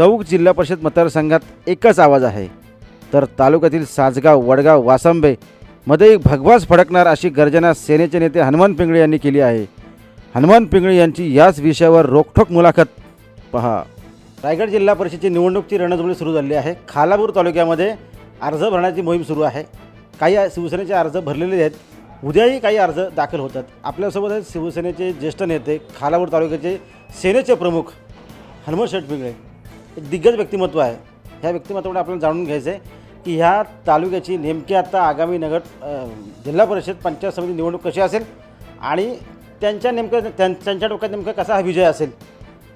चौक जिल्हा परिषद मतदारसंघात एकच आवाज आहे. तर तालुक्यातील साजगाव वडगाव वासंबे मध्ये एक भगवास फडकणार अशी गर्जना सेनेचे नेते हनुमान पिंगळे यांनी केली आहे. हनुमान पिंगळे यांची याच विषयावर रोखठोक मुलाखत पहा. रायगड जिल्हा परिषदेची निवडणूकची रणधुमाळी सुरू झाली आहे. खालापूर तालुक्यामध्ये अर्ज भरण्याची मोहीम सुरू आहे. काही शिवसेनेचे अर्ज भरलेले आहेत. उद्याही काही अर्ज दाखल होतात. आपल्यासोबत आहेत शिवसेनेचे ज्येष्ठ नेते खालापूर तालुक्याचे सेनेचे प्रमुख हनुमान शेठ पिंगळे. एक दिग्गज व्यक्तिमत्व आहे. ह्या व्यक्तिमत्वाने आपल्याला जाणून घ्यायचं आहे की ह्या तालुक्याची नेमकी आता आगामी नगर जिल्हा परिषद पंचायत समिती निवडणूक कशी असेल आणि त्यांच्या नेमकं त्यां त्यांच्या डोक्यात नेमका कसा हा विजय असेल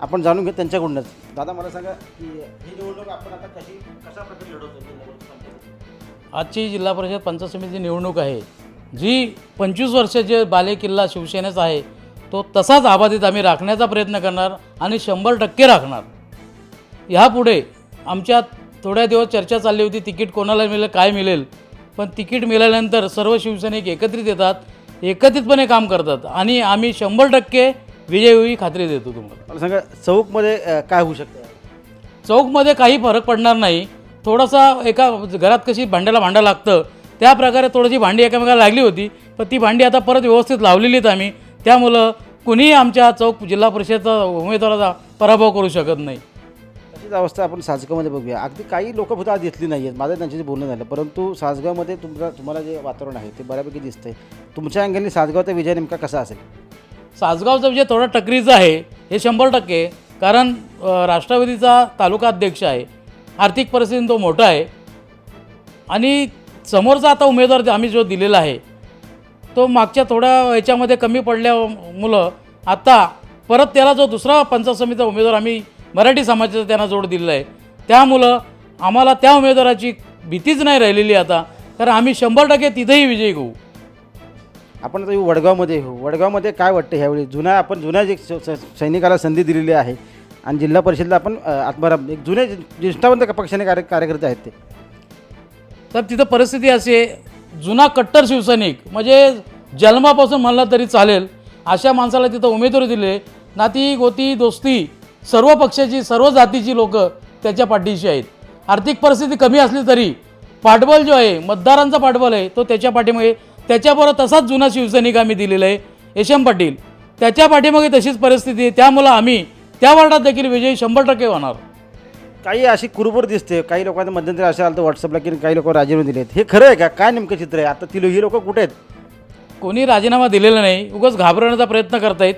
आपण जाणून घेऊ त्यांच्याकडूनच. दादा मला सांगा की ही निवडणूक आपण आता कशी कशा प्रकारे लढवतो? आजची जिल्हा परिषद पंचायत समिती निवडणूक आहे. जी पंचवीस वर्षाचे बाले किल्ला शिवसेनेचा आहे तो तसाच आबाधित आम्ही राखण्याचा प्रयत्न करणार आणि शंभर टक्के राखणार. ह्यापुढे आमच्या थोड्या दिवस चर्चा चालली होती तिकीट कोणाला मिळेल काय मिळेल. पण तिकीट मिळाल्यानंतर सर्व शिवसैनिक एकत्रित येतात एकत्रितपणे काम करतात आणि आम्ही शंभर टक्के विजय होई खात्री देतो तुम्हाला. मला सांगा चौकमध्ये अ, काय होऊ शकतं? चौकमध्ये काही फरक पडणार नाही. थोडासा एका घरात कशी भांड्याला भांडं लागतं त्या प्रकारे थोडीशी भांडी एकामेकाला लागली होती पण ती भांडी आता परत व्यवस्थित लावलेली आहेत आम्ही. त्यामुळं कुणीही आमच्या चौक जिल्हा परिषदचा उमेदवाराचा पराभव करू शकत नाही. तशीच अवस्था आपण सासगावमध्ये बघूया. अगदी काही लोक फक्त आज येतली नाही आहेत माझं त्यांच्याशी बोलणं झालं. परंतु सासगावमध्ये तुमचं तुम्हाला जे वातावरण आहे ते बऱ्यापैकी दिसतंय. तुमच्या अँगलने सासगावचा विजय नेमका कसा असेल? सासगावचा विजय थोडा टकरीचा आहे. हे शंभर टक्के. कारण राष्ट्रवादीचा तालुका अध्यक्ष आहे. आर्थिक परिस्थिती तो मोठा आहे. आणि समोरचा आता उमेदवार आम्ही जो दिलेला आहे तो मागच्या थोड्या याच्यामध्ये कमी पडल्या मुलं. आता परत त्याला जो दुसरा पंचायत समितीचा उमेदवार आम्ही मराठी समाजाचा त्यांना जोड दिलेला आहे. त्यामुळं आम्हाला त्या उमेदवाराची भीतीच नाही राहिलेली आता. कारण आम्ही शंभर टक्के तिथेही विजयी होऊ. आपण आता येऊ वडगावमध्ये येऊ. वडगावमध्ये काय वाटतं ह्यावेळी? जुन्या आपण जुन्या जे सैनिकाला संधी दिलेली आहे आणि जिल्हा परिषदला आपण आत्माराम एक जुने ज्येष्ठावंत पक्षाने कार्य कार्यकर्ते आहेत ते? तर तिथं परिस्थिती अशी आहे जुना कट्टर शिवसैनिक म्हणजे जन्मापासून म्हणलं तरी चालेल अशा माणसाला तिथं उमेदवारी दिले नाती गोती दोस्ती सर्व पक्षाची सर्व जातीची लोक त्याच्या पाठीशी आहेत. आर्थिक परिस्थिती कमी असली तरी पाठबळ जो आहे मतदारांचा पाठबळ आहे तो त्याच्या पाठीमागे त्याच्याबरोबर तसाच जुना शिवसैनिक आम्ही दिलेला आहे यशम पाटील. त्याच्या पाठीमागे तशीच परिस्थिती आहे. त्यामुळं आम्ही त्या वार्डात देखील विजयी शंभर टक्के होणार. काही अशी कुरबुर दिसते काही लोकांना मध्यंतरी असं आलं तर व्हॉट्सअपला की काही लोक राजीनामे दिलेत. हे खरं आहे का? काय नेमकं चित्र आहे? आता ती ही लोक कुठे आहेत? कोणी राजीनामा दिलेला नाही. उगाच घाबरवण्याचा प्रयत्न करतायत.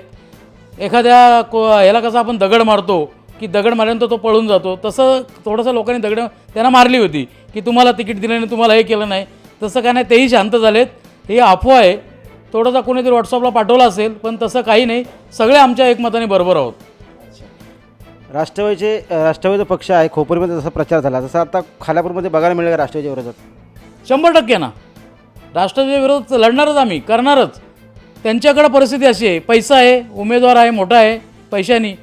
एखाद्या को ह्याला कसं आपण दगड मारतो की दगड मारल्यानंतर तो पळून जातो. तसं थोडंसं लोकांनी दगड त्यांना मारली होती की तुम्हाला तिकीट दिलं नाही तुम्हाला हे केलं नाही. तसं काय नाही तेही शांत झालेत. हे अफवा आहे. थोडासा कोणीतरी व्हॉट्सअपला पाठवला असेल पण तसं काही नाही. सगळे आमच्या एकमताने बरोबर आहोत. राष्ट्रवादीचे राष्ट्रवादी पक्ष आहे खोपरीमध्ये जसा प्रचार झाला. तसा आता खालापूरमध्ये बघायला मिळेल का राष्ट्रवादीच्या विरोधात. शंभर टक्के ना. राष्ट्रवादी विरोधात लढणारच आम्ही करणारच. त्यांच्याकडं परिस्थिती अशी आहे. पैसा आहे उमेदवार आहे मोठा आहे पैशानी.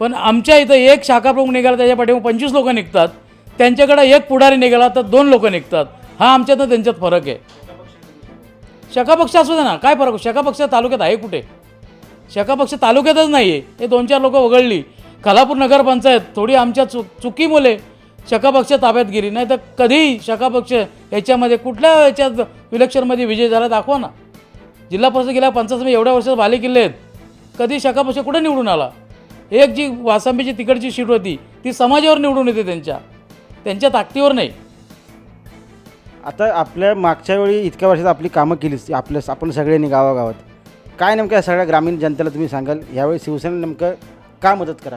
पण आमच्या इथं एक शाखाप्रमुख निघाला त्याच्या पाठीमागे पंचवीस लोकं निघतात. त्यांच्याकडं एक पुढारी निघाला तर दोन लोकं निघतात. हा आमच्यात त्यांच्यात फरक आहे. शकापक्ष असू दे ना काय फरक? शकापक्ष तालुक्यात आहे कुठे? शकापक्ष तालुक्यातच नाही आहे हे दोन चार लोकं वगळली. खालापूर नगरपंचायत थोडी आमच्या चुक चुकीमुळे शकापक्ष ताब्यात गेली. नाही तर कधीही शकापक्ष याच्यामध्ये कुठल्या याच्यात इलेक्शनमध्ये विजय झाला दाखवा ना. जिल्हा परिषद गेल्या पंचायत एवढ्या वर्षात बाले किल्ले आहेत. कधी शाखा पक्ष कुठे निवडून आला? एक जी वासांबीची तिकडची सीट होती ती समाजावर निवडून येते त्यांच्या. त्यांच्या ताकदीवर नाही. आता आपल्या मागच्या वेळी इतक्या वर्षात आपली कामं केलीच आपल्या आपण सगळ्यांनी गावागावात. काय नेमकं या सगळ्या ग्रामीण जनतेला तुम्ही सांगाल? यावेळी शिवसेना नेमकं का मदत करा?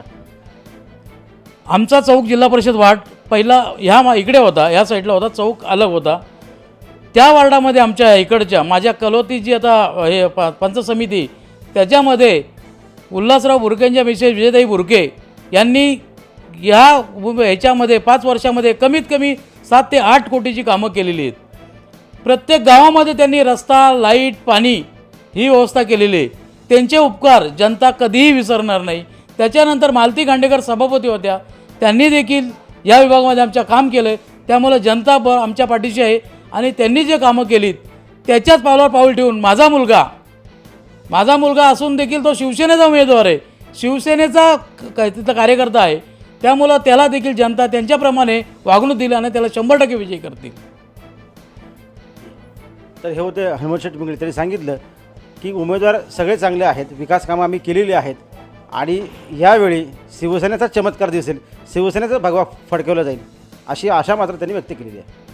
आमचा चौक जिल्हा परिषद वार्ड पहिला ह्या मा इकडे होता ह्या साईडला होता चौक अलग होता. त्या वार्डामध्ये आमच्या इकडच्या माझ्या कलोती जी आता हे प पंच समिती त्याच्यामध्ये उल्हासराव बुरकेंच्या मिसेस विजयताई बुरके यांनी ह्या ह्याच्यामध्ये पाच वर्षामध्ये कमीत कमी सात ते आठ कोटीची कामं केलेली आहेत. प्रत्येक गावामध्ये त्यांनी रस्ता लाइट पाणी ही व्यवस्था केलेली आहे. त्यांचे उपकार जनता कधीही विसरणार नाही. त्याच्यानंतर मालती गांडेकर सभापती होत्या त्यांनी देखील या विभागामध्ये आमच्या काम केलं त्यामुळं जनता ब आमच्या पाठीशी आहे. आणि त्यांनी जे कामं केलीत त्याच्याच पावलावर पाऊल ठेवून माझा मुलगा माझा मुलगा असून देखील तो शिवसेनेचा उमेदवार आहे. शिवसेनेचा तिथं तिथला कार्यकर्ता आहे. त्यामुळं त्याला देखील जनता त्यांच्याप्रमाणे वागणूक दिली आणि त्याला शंभर टक्के विजयी करतील. तर हे होते हनुमंत शेठ मुंगळे त्यांनी सांगितलं की उमेदवार सगळे चांगले आहेत विकास कामं आम्ही केलेली आहेत आणि यावेळी शिवसेनेचा चमत्कार दिसेल. शिवसेनेचा भगवा फडकवला जाईल अशी आशा मात्र त्यांनी व्यक्त केलेली आहे.